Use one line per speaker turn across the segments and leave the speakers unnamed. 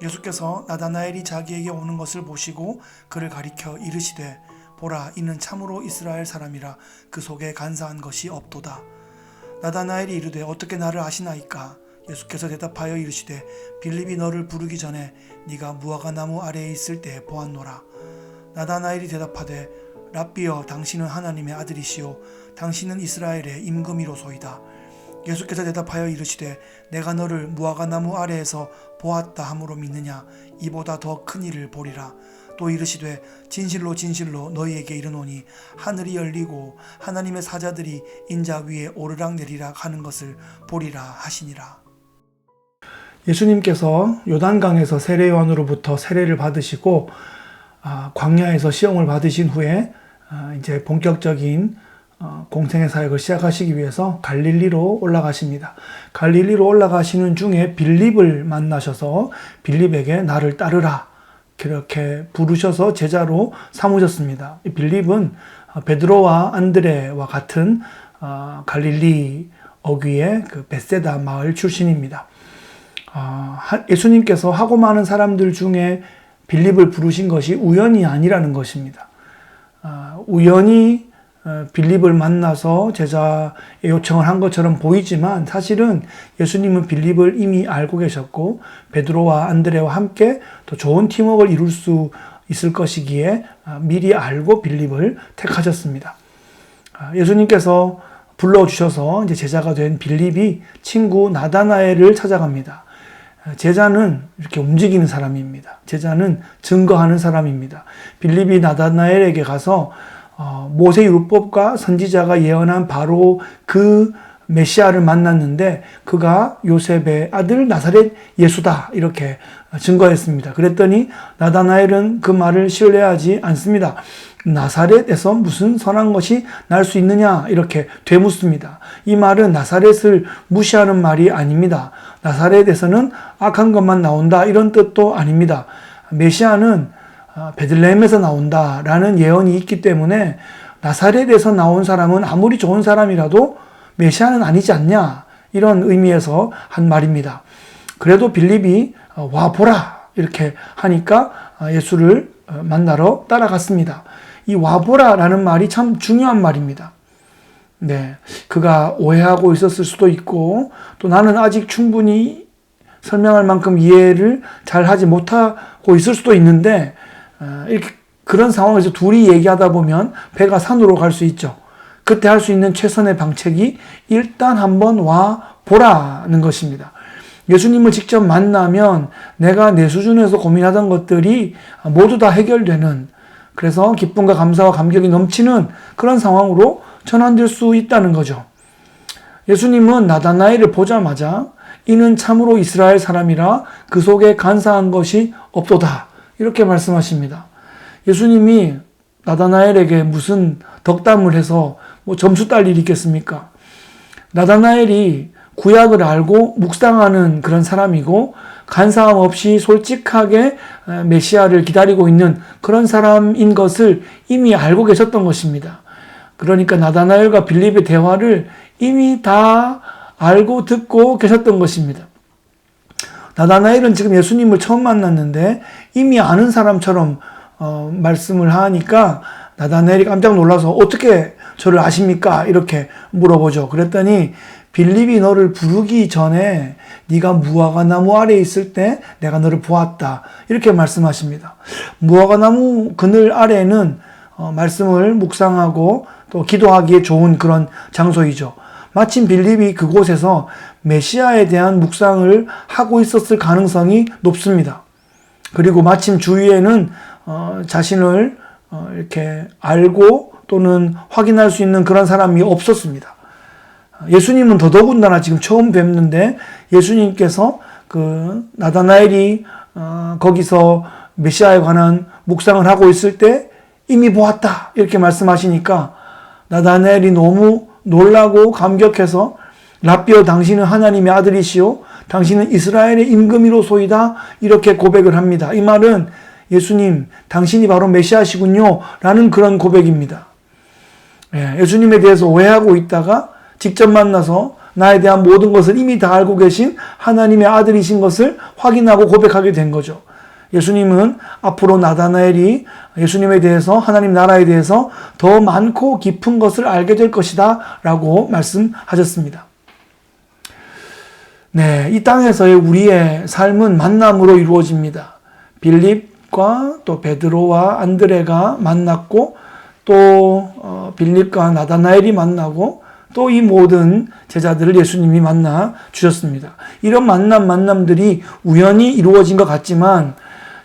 예수께서 나다나엘이 자기에게 오는 것을 보시고 그를 가리켜 이르시되 보라 이는 참으로 이스라엘 사람이라. 그 속에 간사한 것이 없도다. 나다나엘이 이르되 어떻게 나를 아시나이까? 예수께서 대답하여 이르시되 빌립이 너를 부르기 전에 네가 무화과 나무 아래에 있을 때 보았노라. 나다나엘이 대답하되 랍비여 당신은 하나님의 아들이시요 당신은 이스라엘의 임금이로소이다 예수께서 대답하여 이르시되 내가 너를 무화과 나무 아래에서 보았다 함으로 믿느냐? 이보다 더 큰 일을 보리라. 또 이르시되 진실로 진실로 너희에게 이르노니 하늘이 열리고 하나님의 사자들이 인자 위에 오르락 내리락 하는 것을 보리라 하시니라. 예수님께서 요단강에서 세례요한으로부터 세례를 받으시고 아, 광야에서 시험을 받으신 후에 아, 이제 본격적인 어, 공생의 사역을 시작하시기 위해서 갈릴리로 올라가십니다. 갈릴리로 올라가시는 중에 빌립을 만나셔서 빌립에게 나를 따르라 그렇게 부르셔서 제자로 삼으셨습니다. 이 빌립은 어, 베드로와 안드레와 같은 어, 갈릴리 어귀의 그 베세다 마을 출신입니다. 예수님께서 하고 많은 사람들 중에 빌립을 부르신 것이 우연이 아니라는 것입니다. 아, 우연히 어, 빌립을 만나서 제자의 요청을 한 것처럼 보이지만 사실은 예수님은 빌립을 이미 알고 계셨고 베드로와 안드레와 함께 더 좋은 팀워크를 이룰 수 있을 것이기에 아, 미리 알고 빌립을 택하셨습니다. 아, 예수님께서 불러주셔서 이제 제자가 된 빌립이 친구 나다나엘을 찾아갑니다. 아, 제자는 이렇게 움직이는 사람입니다. 제자는 증거하는 사람입니다. 빌립이 나다나엘에게 가서 어, 모세 율법과 선지자가 예언한 바로 그 메시아를 만났는데 그가 요셉의 아들 나사렛 예수다 이렇게 증거했습니다. 그랬더니 나다나엘은 그 말을 신뢰하지 않습니다. 나사렛에서 무슨 선한 것이 날 수 있느냐 이렇게 되묻습니다. 이 말은 나사렛을 무시하는 말이 아닙니다. 나사렛에서는 악한 것만 나온다 이런 뜻도 아닙니다. 메시아는 아, 베들레헴에서 나온다라는 예언이 있기 때문에 나사렛에서 나온 사람은 아무리 좋은 사람이라도 메시아는 아니지 않냐 이런 의미에서 한 말입니다. 그래도 빌립이 어, 와 보라 이렇게 하니까 아, 예수를 어, 만나러 따라갔습니다. 이 와보라라는 말이 참 중요한 말입니다. 네, 그가 오해하고 있었을 수도 있고 또 나는 아직 충분히 설명할 만큼 이해를 잘 하지 못하고 있을 수도 있는데 어, 이렇게 그런 상황에서 둘이 얘기하다 보면 배가 산으로 갈 수 있죠. 그때 할 수 있는 최선의 방책이 일단 한번 와 보라는 것입니다. 예수님을 직접 만나면 내가 내 수준에서 고민하던 것들이 모두 다 해결되는 그래서 기쁨과 감사와 감격이 넘치는 그런 상황으로 전환될 수 있다는 거죠. 예수님은 나다나엘을 보자마자 이는 참으로 이스라엘 사람이라 그 속에 간사한 것이 없도다. 이렇게 말씀하십니다. 예수님이 나다나엘에게 무슨 덕담을 해서 뭐 점수 딸 일이 있겠습니까? 나다나엘이 구약을 알고 묵상하는 그런 사람이고 간사함 없이 솔직하게 어, 메시아를 기다리고 있는 그런 사람인 것을 이미 알고 계셨던 것입니다. 그러니까 나다나엘과 빌립의 대화를 이미 다 알고 듣고 계셨던 것입니다. 나다나엘은 지금 예수님을 처음 만났는데 이미 아는 사람처럼 어, 말씀을 하니까 나다나엘이 깜짝 놀라서 어떻게 저를 아십니까? 이렇게 물어보죠. 그랬더니 빌립이 너를 부르기 전에 네가 무화과 나무 아래에 있을 때 내가 너를 보았다. 이렇게 말씀하십니다. 무화과 나무 그늘 아래는 어, 말씀을 묵상하고 또 기도하기에 좋은 그런 장소이죠. 마침 빌립이 그곳에서 메시아에 대한 묵상을 하고 있었을 가능성이 높습니다. 그리고 마침 주위에는 어, 자신을 어, 이렇게 알고 또는 확인할 수 있는 그런 사람이 없었습니다. 예수님은 더더군다나 지금 처음 뵙는데 예수님께서 그 나다나엘이 어, 거기서 메시아에 관한 묵상을 하고 있을 때 이미 보았다 이렇게 말씀하시니까 나다나엘이 너무 놀라고 감격해서 라비어 당신은 하나님의 아들이시오 당신은 이스라엘의 임금이로소이다 이렇게 고백을 합니다. 이 말은 예수님 당신이 바로 메시아시군요 라는 그런 고백입니다. 예, 예수님에 대해서 오해하고 있다가 직접 만나서 나에 대한 모든 것을 이미 다 알고 계신 하나님의 아들이신 것을 확인하고 고백하게 된 거죠. 예수님은 앞으로 나다나엘이 예수님에 대해서 하나님 나라에 대해서 더 많고 깊은 것을 알게 될 것이다 라고 말씀하셨습니다. 네, 이 땅에서의 우리의 삶은 만남으로 이루어집니다. 빌립과 또 베드로와 안드레가 만났고 또 어, 빌립과 나다나엘이 만나고 또 이 모든 제자들을 예수님이 만나 주셨습니다. 이런 만남 만남들이 우연히 이루어진 것 같지만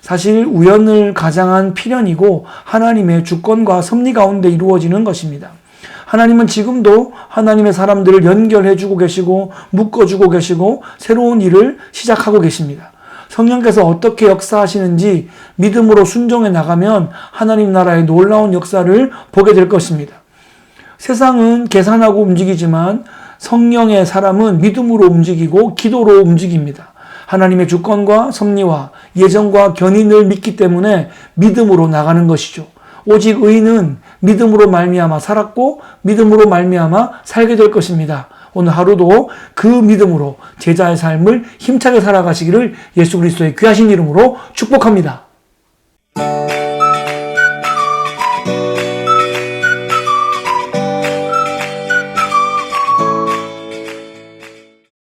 사실 우연을 가장한 필연이고 하나님의 주권과 섭리 가운데 이루어지는 것입니다. 하나님은 지금도 하나님의 사람들을 연결해 주고 계시고 묶어 주고 계시고 새로운 일을 시작하고 계십니다. 성령께서 어떻게 역사하시는지 믿음으로 순종해 나가면 하나님 나라의 놀라운 역사를 보게 될 것입니다. 세상은 계산하고 움직이지만 성령의 사람은 믿음으로 움직이고 기도로 움직입니다. 하나님의 주권과 섭리와 예정과 견인을 믿기 때문에 믿음으로 나가는 것이죠. 오직 의인은 믿음으로 말미암아 살았고 믿음으로 말미암아 살게 될 것입니다. 오늘 하루도 그 믿음으로 제자의 삶을 힘차게 살아가시기를 예수 그리스도의 귀하신 이름으로 축복합니다.